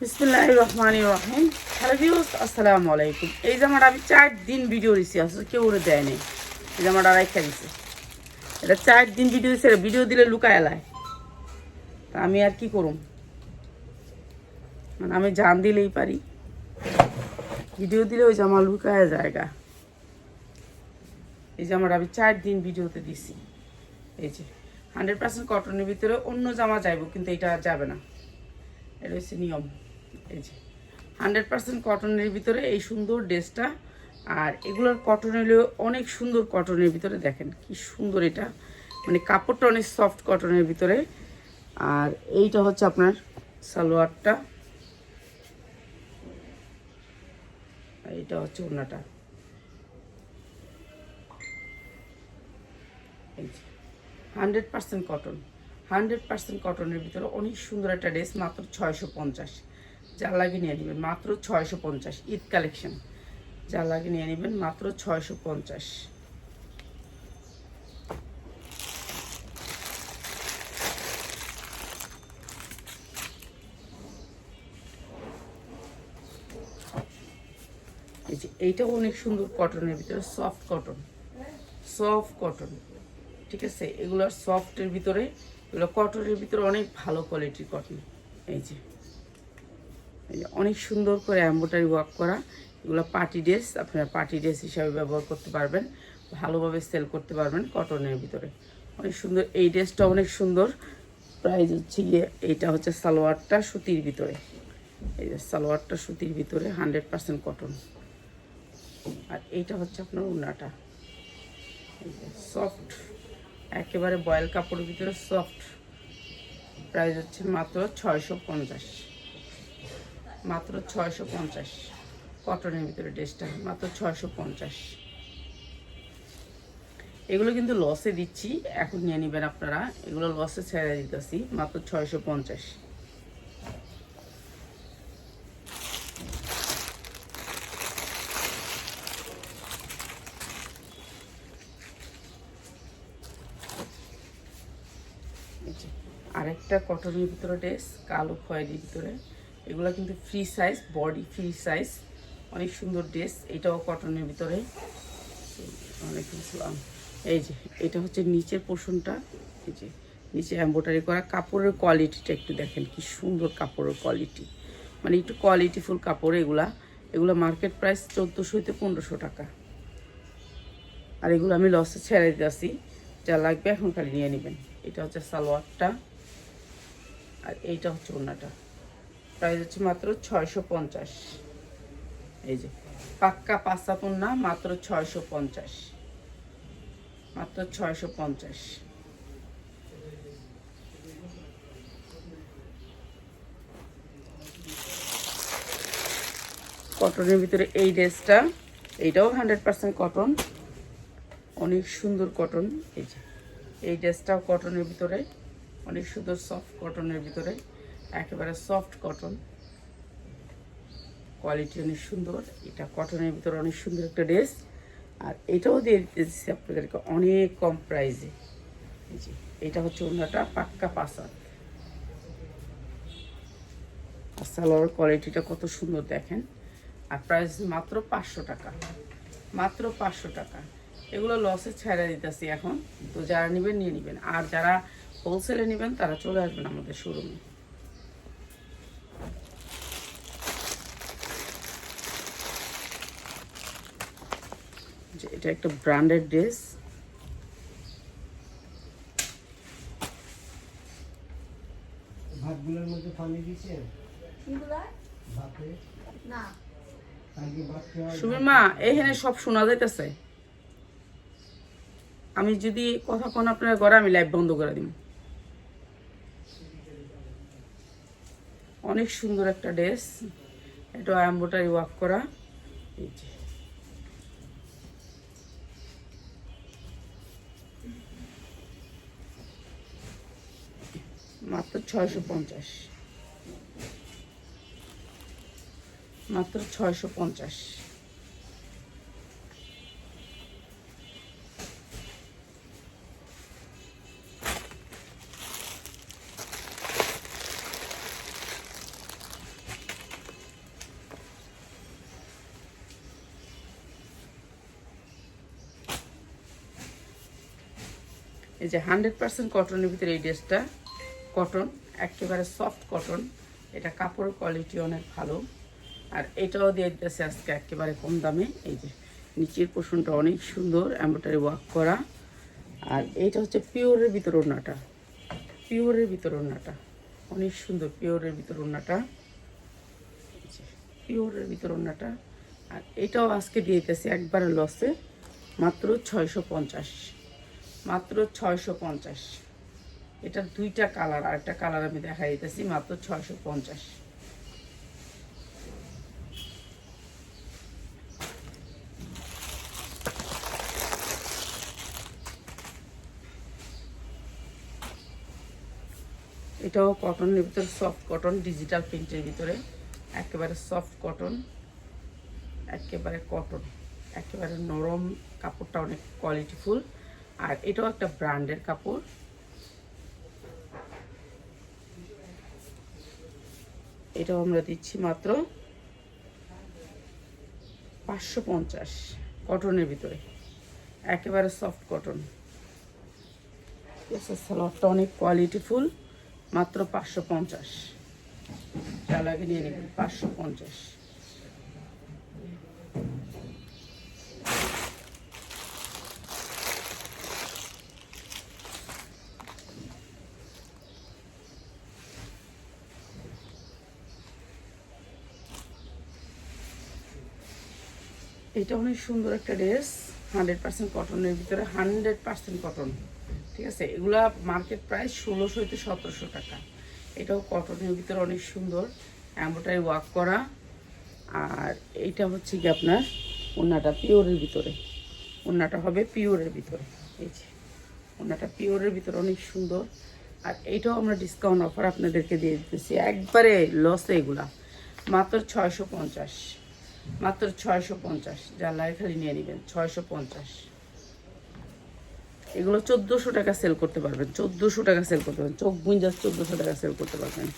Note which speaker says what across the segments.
Speaker 1: বিসমুল্লাহ রহমান রহিম। হ্যালো এই জামাটা আমি চার দিন ভিডিও দিছি, আসলে কেউ ওরে দেয় নেই। এই জামাটা রাখা দিছে। এটা চার দিন ভিডিও দিছে ভিডিও দিলে লুকায় এলায় তা আমি আর কি করুম? মানে আমি জান দিলেই পারি। ভিডিও দিলে ওই জামা লুকায় জায়গা এই জামাটা আমি চার দিন ভিডিওতে দিছি। এই যে হান্ড্রেড পার্সেন্ট কটনের ভিতরে অন্য জামা যাইব, কিন্তু এটা যাবে না। এটা হচ্ছে নিয়ম। এই যে হান্ড্রেড পার্সেন্ট কটনের ভিতরে এই সুন্দর ড্রেসটা। আর এগুলোর কটন হলেও অনেক সুন্দর কটনের ভিতরে, দেখেন কি সুন্দর এটা। মানে কাপড়টা অনেক সফট কটনের ভিতরে। আর এইটা হচ্ছে আপনার সালোয়ারটা। এইটা হচ্ছে ওনাটা hundred percent cotton hundred percent কটনের ভিতরে অনেক সুন্দর একটা ড্রেস, মাত্র ছয়শো পঞ্চাশ। যার লাগে নিয়ে নেবেন মাত্র ছয়শো পঞ্চাশ, ঈদ কালেকশন। যার লাগে নিয়ে নেবেন মাত্র ছয়শো পঞ্চাশ। এই যে এইটাও অনেক সুন্দর কটনের ভিতরে সফট কটন সফট কটন ঠিক আছে? এগুলো সফটের ভিতরে, এগুলো কটনের ভিতরে অনেক ভালো কোয়ালিটির কটন এই যে। অনেক সুন্দর করে এম্বোটারি ওয়ার্ক করা। এগুলো পার্টি ড্রেস আপনারা পার্টি ড্রেস হিসাবে ব্যবহার করতে পারবেন। ভালোভাবে সেল করতে পারবেন কটনের ভিতরে। অনেক সুন্দর, এই ড্রেসটা অনেক সুন্দর। প্রাইস হচ্ছে গিয়ে এইটা হচ্ছে সালোয়ারটা সুতির ভিতরে। এই যে সালোয়ারটা সুতির ভিতরে হান্ড্রেড পার্সেন্ট কটন আর এইটা হচ্ছে আপনার উন্নাটা সফট একেবারে বয়েল কাপড়ের ভিতরে সফট প্রাইস হচ্ছে মাত্র ছয়শো পঞ্চাশ। মাত্র ছয়শো পঞ্চাশ। কটনের ভিতরে ড্রেসটা, মাত্র ছয়শো পঞ্চাশ। এগুলো কিন্তু লসে দিচ্ছি, এখন নিয়ে নেবেন আপনারা। এগুলো লসে ছেড়ে দিতেছি, মাত্র ছয়শো পঞ্চাশ। আরেকটা কটনের ভিতরে ড্রেস কালো খয়েরির ভিতরে। এগুলো কিন্তু free size body free size অনেক সুন্দর ড্রেস এটাও কটনের ভিতরে। আসসালাম এই যে, এটা হচ্ছে নিচের পোর্শনটা এই যে, নিচে এম্বোটারি করা। কাপড়ের কোয়ালিটিটা একটু দেখেন, কি সুন্দর কাপড়ের কোয়ালিটি মানে একটু কোয়ালিটিফুল কাপড় এগুলা। এগুলো মার্কেট প্রাইস চোদ্দোশো হইতে পনেরোশো টাকা। আর এগুলো আমি লসে ছেড়ে দিতেছি। যা লাগবে এখন খালি নিয়ে নেবেন। এটা হচ্ছে সালোয়ারটা। আর এইটা হচ্ছে ওনাটা প্রাইস হচ্ছে মাত্র ছয়শো পঞ্চাশ। এই যে, পাক্কা পাঁচাপন না, মাত্র ছয়শো পঞ্চাশ। মাত্র ছয়শো পঞ্চাশ। কটনের ভিতরে এই ড্রেসটা, এইটাও হান্ড্রেড পার্সেন্ট কটন। অনেক সুন্দর কটন, এই যে। এই ড্রেসটাও কটনের ভিতরে, অনেক সুন্দর সফট কটনের ভিতরে। একেবারে সফট কটন কোয়ালিটি অনেক সুন্দর। এটা কটনের ভিতরে অনেক সুন্দর একটা ড্রেস আর এটাও দিয়ে দিতেছি আপনাদেরকে অনেক কম প্রাইসে এই এটা হচ্ছে অন্যটা পাক্কা পাসার। আর কোয়ালিটিটা কত সুন্দর দেখেন। আর প্রাইস মাত্র পাঁচশো টাকা। মাত্র পাঁচশো টাকা। এগুলো লসে ছেড়ে দিতেছি এখন। তো যারা নেবেন, নিয়ে নেবেন। আর যারা হোলসেলে নেবেন, তারা চলে আসবেন আমাদের শোরুমে যে এটা একটা ব্র্যান্ডেড ড্রেস
Speaker 2: ভাতগুলোর মধ্যে পানি? ভাতে?
Speaker 3: না।
Speaker 1: সুমির মা এখানে সব শোনা যাইতেছে। আমি যদি কথা কোন আপনার ঘরে আমি লাইভ বন্ধ করে দিব অনেক সুন্দর একটা ড্রেস এটা এম্বোটারি ওয়াক করা। এই যে। মাত্র ছয়শো পঞ্চাশ। মাত্র ছয়শো পঞ্চাশ। এই যে হান্ড্রেড পার্সেন্ট কটনের ভিতরে এই ড্রেসটা কটন একেবারে সফট কটন এটা কাপড়ের কোয়ালিটি অনেক ভালো। আর এটাও দিয়ে দিতেছে আজকে একেবারে কম দামে। এই যে নিচের পোষণটা অনেক সুন্দর এম্ব্রয়ডারি ওয়ার্ক করা। আর এইটা হচ্ছে পিওরের ভিতর ওড়নাটা। পিওরের ভিতর ওড়নাটা। অনেক সুন্দর পিওরের ভিতর ওড়নাটা। পিওরের ভিতর ওড়নাটা। আর এটাও আজকে দিয়ে দিতেছে একবারে লসে মাত্র ছয়শো পঞ্চাশ। মাত্র ছয়শো পঞ্চাশ। এটার দুইটা কালার আর একটা কালার আমি দেখা দিতেছি, মাত্র ছয়শো পঞ্চাশ। এটাও কটনের ভিতরে সফট কটন ডিজিটাল প্রিন্টের ভিতরে। একেবারে সফট কটন একেবারে কটন একেবারে নরম, কাপড়টা অনেক কোয়ালিটিফুল আর এটাও একটা ব্র্যান্ডের কাপড়। এটাও আমরা দিচ্ছি মাত্র পাঁচশো পঞ্চাশ কটনের ভিতরে। একেবারে সফট কটন সালোয়ারটা অনেক কোয়ালিটি ফুল মাত্র পাঁচশো পঞ্চাশ। চালাকে নিয়ে নেবেন, পাঁচশো পঞ্চাশ। এটা অনেক সুন্দর একটা ড্রেস হান্ড্রেড পার্সেন্ট কটনের ভিতরে হান্ড্রেড পার্সেন্ট কটন ঠিক আছে? এগুলা মার্কেট প্রাইস ষোলোশো হইতে সতেরোশো টাকা। এটাও কটনের ভিতরে অনেক সুন্দর, এম্ব্রয়ডারি ওয়াক করা। আর এইটা হচ্ছে কি আপনার ওনাটা পিওরের ভিতরে। ওনাটা হবে পিওরের ভিতরে, এই যে। ওনাটা পিওরের ভিতরে অনেক সুন্দর। আর এইটাও আমরা ডিসকাউন্ট অফার আপনাদেরকে দিয়ে দিতেছি। একবারে লসে এগুলা, মাত্র ছয়শো পঞ্চাশ। মাত্র ছয়শো পঞ্চাশ, যা লাই খালি নিয়ে নেবেন, ছয়শো পঞ্চাশ। এগুলো চোদ্দোশো টাকা সেল করতে পারবেন, চোদ্দোশো টাকা সেল করতে পারবেন, চোখ বুঞ্জাস চোদ্দোশো টাকা সেল করতে পারবেন।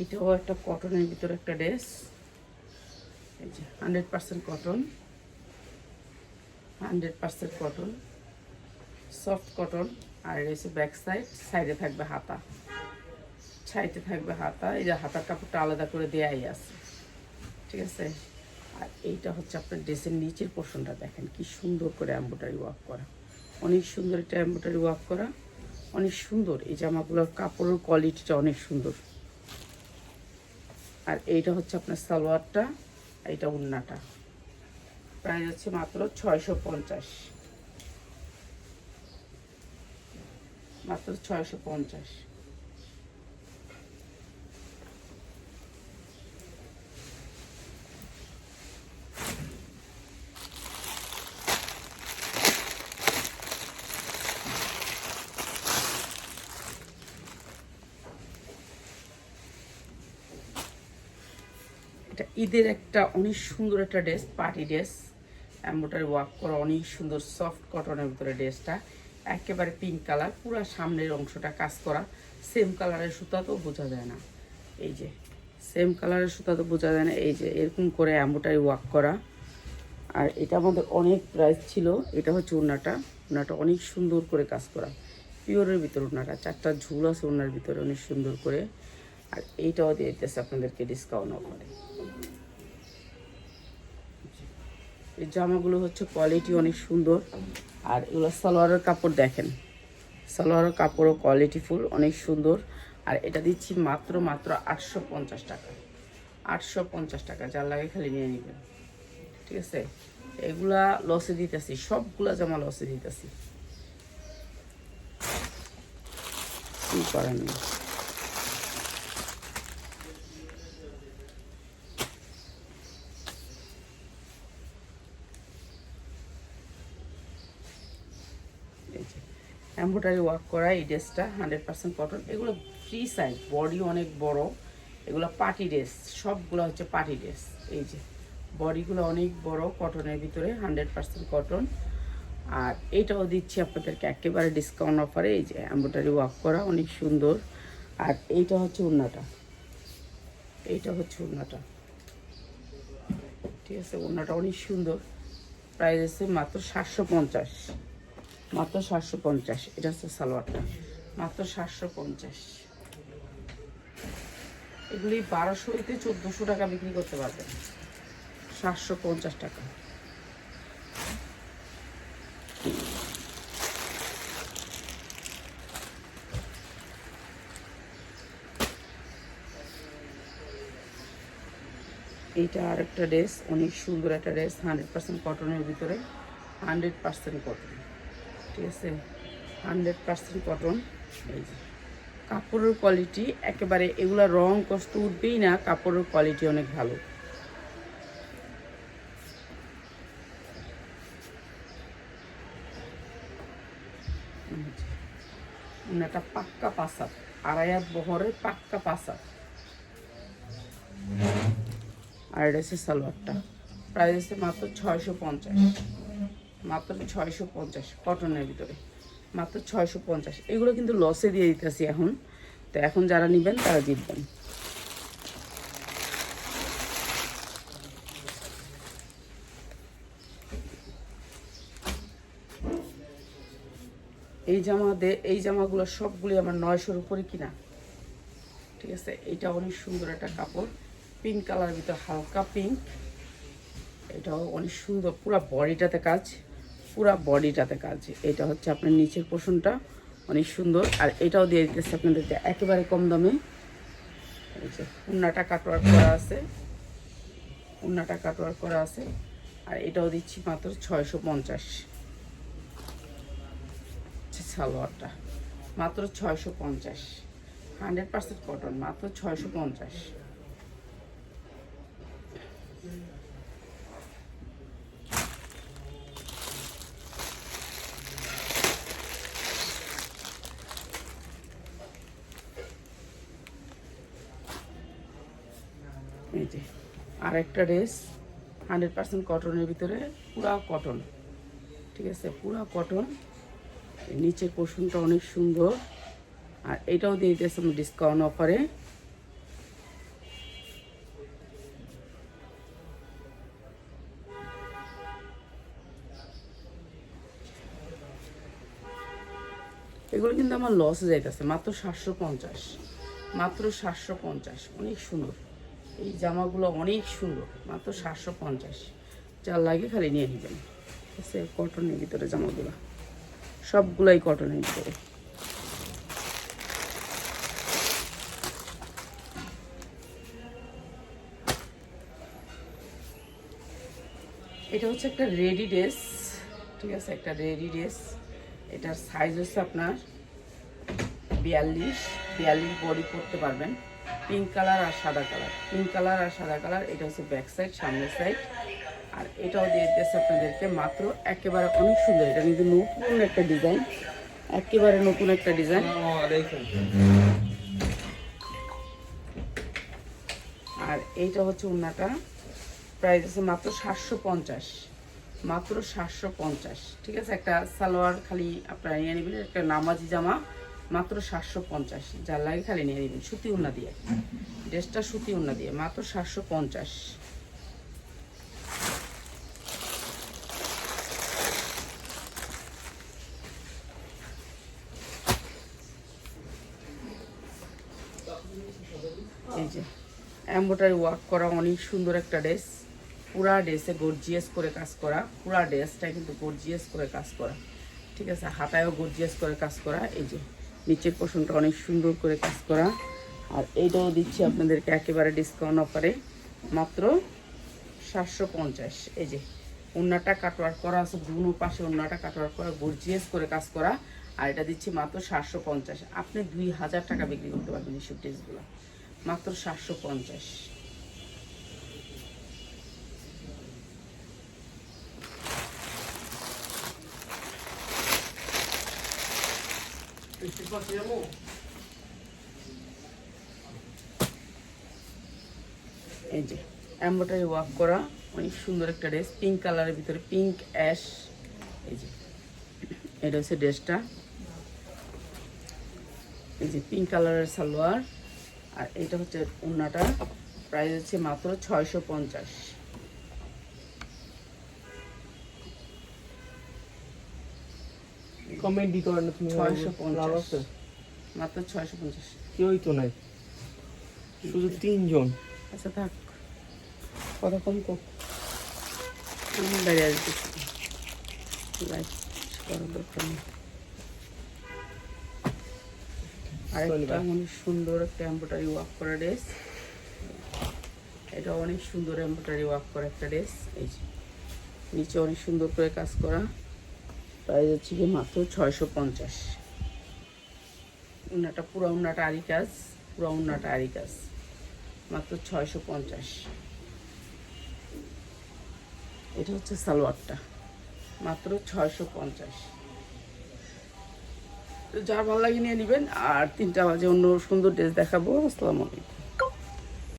Speaker 1: এইটাও একটা কটনের ভিতরে একটা ড্রেস এই যে hundred percent cotton hundred percent cotton soft cotton আর রয়েছে ব্যাক সাইড সাইডে থাকবে হাতা। সাইডে থাকবে হাতা, এই যে হাতার কাপড়টা আলাদা করে দেয়াই আছে। ঠিক আছে? আর এইটা হচ্ছে আপনার ড্রেসের নিচের পোর্শনটা দেখেন, কি সুন্দর করে এম্ব্রয়ডারি ওয়ার্ক করা। অনেক সুন্দর একটা এম্ব্রয়ডারি ওয়ার্ক করা। অনেক সুন্দর, এই জামাগুলোর কাপড়ের কোয়ালিটিটা অনেক সুন্দর। আর এইটা হচ্ছে আপনার সালোয়ারটা এইটা উন্নাটা। প্রাইস হচ্ছে মাত্র ছয়শো পঞ্চাশ। মাত্র ছয়শো পঞ্চাশ। এটা ঈদের একটা অনেক সুন্দর একটা dress, party dress. Embroidery work করা অনেক সুন্দর, সফট কটনের ভিতরে ড্রেসটা। একেবারে পিঙ্ক কালার পুরো সামনের অংশটা কাজ করা। সেম কালারের সুতা তো বোঝা যায় না। এই যে সেম কালারের সুতা তো বোঝা যায় না। এই যে, এরকম করে এম্বোটারি ওয়ার্ক করা। আর এটা আমাদের অনেক প্রাইস ছিল। এটা হচ্ছে ওনাটা ওনাটা অনেক সুন্দর করে কাজ করা। পিওরের ভিতর ওনাটা চারটা ঝুল আছে ওনার ভিতরে, অনেক সুন্দর করে। আর এইটাও দিয়ে দিতেছে আপনাদেরকে ডিসকাউন্ট অফারে এই জামাগুলো হচ্ছে কোয়ালিটি অনেক সুন্দর। আর এগুলো সালোয়ারের কাপড় দেখেন। সালোয়ারের কাপড়ও কোয়ালিটি ফুল অনেক সুন্দর। আর এটা দিচ্ছি মাত্র মাত্র আটশো পঞ্চাশ টাকা। আটশো পঞ্চাশ টাকা, যার লাগে খালি নিয়ে নেবেন। ঠিক আছে? এগুলা লসে দিতেছি, সবগুলা জামা লসে দিতেছি। কি করার নেই এম্ব্রয়ডারি ওয়ার্ক করা, এই ড্রেসটা, হান্ড্রেড পার্সেন্ট কটন, এগুলো ফ্রি সাইজ বডি অনেক বড়। এগুলো পার্টি ড্রেস সবগুলো হচ্ছে পার্টি ড্রেস এই যে বডিগুলো অনেক বড় কটনের ভিতরে হান্ড্রেড পার্সেন্ট কটন আর এটাও দিচ্ছি আপনাদেরকে একেবারে ডিসকাউন্ট অফারে এই যে এম্ব্রয়ডারি ওয়ার্ক করা, অনেক সুন্দর। আর এইটা হচ্ছে উন্নাটা এইটা হচ্ছে ওড়নাটা। ঠিক আছে, ওড়নাটা অনেক সুন্দর। প্রাইস আছে মাত্র সাতশো পঞ্চাশ। মাত্র সাতশো পঞ্চাশ। এটা হচ্ছে সালোয়ারটা। মাত্র সাতশো পঞ্চাশ। এগুলি বারোশো হইতে চোদ্দোশো টাকা বিক্রি করতে পারবেন সাতশো পঞ্চাশ টাকা। এইটা আরেকটা ড্রেস। অনেক সুন্দর একটা ড্রেস। হান্ড্রেড পার্সেন্ট কটনের ভিতরে। Hundred percent cotton. ঠিক আছে হান্ড্রেড পার্সেন্ট কটন কাপড়ের কোয়ালিটি একেবারে এগুলা রং কষ্ট উঠবেই না, কাপড়ের কোয়ালিটি অনেক ভালো। একটা পাক্কা পাসার আড়াই হাত বহরের পাক্কা পাসার আর এটা হচ্ছে সালোয়ারটা। প্রাইস হচ্ছে মাত্র ছয়শো পঞ্চাশ। মাত্র ছয়শো পঞ্চাশ কটনের ভিতরে। মাত্র ছয়শো পঞ্চাশ। এগুলো কিন্তু লসে দিয়ে দিতেছি এখন। তো এখন যারা নেবেন, তারা জিতবেন। এই জামা দে, এই জামাগুলো সবগুলি আমার নয়শোর উপরে কিনা। ঠিক আছে? এটা অনেক সুন্দর একটা কাপড়। পিঙ্ক কালার ভিতর হালকা পিঙ্ক এটাও অনেক সুন্দর। পুরো বডিটাতে কাজ। পুরো বডিটাতে কাজ এটা হচ্ছে আপনার নিচের পোষণটা, অনেক সুন্দর। আর এটাও দিয়ে দিতেছে আপনাদেরকে একেবারে কম দামে। উন্নাটা কাটওয়ার করা আছে। উন্নাটা কাটওয়ার করা আছে। আর এটাও দিচ্ছি মাত্র ছয়শো পঞ্চাশ। সালোয়ারটা। মাত্র ছয়শো পঞ্চাশ। হান্ড্রেড পার্সেন্ট কটন মাত্র ছয়শো পঞ্চাশ। আরেকটা ড্রেস, হান্ড্রেড পার্সেন্ট কটনের ভিতরে, পুরা কটন। ঠিক আছে? পুরা কটন। নিচের পোষণটা অনেক সুন্দর। আর এটাও দিয়ে দিতেছে ডিসকাউন্ট অফারে এগুলো কিন্তু আমার লস যাইতেছে, মাত্র সাতশো পঞ্চাশ। মাত্র সাতশো পঞ্চাশ, অনেক সুন্দর। এই জামাগুলো অনেক সুন্দর, মাত্র সাতশো পঞ্চাশ। যার লাগে খালি নিয়ে নেবেন। আছে কটনের ভিতরে জামাগুলো। সবগুলাই কটনের ভিতরে। এটা হচ্ছে একটা রেডি ড্রেস ঠিক আছে? একটা রেডি ড্রেস এটার সাইজ হচ্ছে আপনার বিয়াল্লিশ। বিয়াল্লিশ বডি করতে পারবেন। পিঙ্ক কালার আর সাদা কালার। পিঙ্ক কালার আর সাদা কালার, এটা হচ্ছে ব্যাক সাইড সামনের সাইড আর এটাও দিয়ে দিতেছে আপনাদেরকে মাত্র একেবারে অনেক সুন্দর। এটা কিন্তু নতুন একটা ডিজাইন একেবারে নতুন একটা ডিজাইন আর এইটা হচ্ছে উন্নাটা প্রাইস আছে মাত্র সাতশো পঞ্চাশ। মাত্র সাতশো পঞ্চাশ। ঠিক আছে, একটা সালোয়ার খালি আপনারা নিয়ে নেবেন, একটা নামাজি জামা। মাত্র সাতশো পঞ্চাশ। যার লাগে খালি নিয়ে নেবেন, সুতি উন্না দিয়ে। ড্রেসটা সুতি উন্না দিয়ে, মাত্র সাতশো পঞ্চাশ। এই যে এম্ব্রয়ডারি ওয়ার্ক করা অনেক সুন্দর একটা ড্রেস। পুরা ড্রেসে গর্জিয়াস করে কাজ করা, পুরা ড্রেসটা কিন্তু গর্জিয়াস করে কাজ করা। ঠিক আছে, হাতায়ও গর্জিয়াস করে কাজ করা, এই যে। নিচের পোষণটা অনেক সুন্দর করে কাজ করা। আর এইটাও দিচ্ছি আপনাদেরকে একেবারে ডিসকাউন্ট অফারে মাত্র সাতশো পঞ্চাশ। এই যে অন্যটা কাটওয়ার করা আছে, দুনো পাশে অন্যটা কাটওয়ার করা গর্জিয়াস করে কাজ করা। আর এটা দিচ্ছি মাত্র সাতশো পঞ্চাশ। আপনি দুই হাজার টাকা বিক্রি করতে পারবেন এইসব ড্রেসগুলো মাত্র সাতশো পঞ্চাশ। এই যে এম্ব্রয়ডারি ওয়ার্ক করা, অনেক সুন্দর একটা ড্রেস পিঙ্ক কালারের ভিতরে পিঙ্ক অ্যাশ এই যে, এটা হচ্ছে ড্রেসটা এই যে পিঙ্ক কালারের সালোয়ার, আর এটা হচ্ছে উন্নাটা প্রাইস হচ্ছে মাত্র ছয়শো পঞ্চাশ।
Speaker 3: কমেডি করে না তুমি
Speaker 1: ছয়শো পঞ্চাশ। মাত্র ছয়শো পঞ্চাশ।
Speaker 3: কেউই তো নাই। শুধু তিনজন।
Speaker 1: আচ্ছা থাক। কত কম কর আমি বাইরে আসব লাইক করার দরকার নেই। আরেকটা অনেক সুন্দর একটা এম্ব্রয়ডারি ওয়ার্ক করা ড্রেস এটা অনেক সুন্দর এম্ব্রয়ডারি ওয়ার্ক করা একটা ড্রেস এই যে নিচে অনেক সুন্দর করে কাজ করা। প্রাইস হচ্ছে কি মাত্র ছয়শো পঞ্চাশ। উন্নাটা, পুরো উন্নাটা আরি কাজ পুরো উন্নাটা আরি কাজ মাত্র ছয়শো পঞ্চাশ। এটা হচ্ছে সালোয়ারটা, মাত্র ছয়শো পঞ্চাশ। যার ভালো লাগে নিয়ে নেবেন, আর তিনটা বাজে অন্য সুন্দর ড্রেস দেখাবো। আসসালামু আলাইকুম।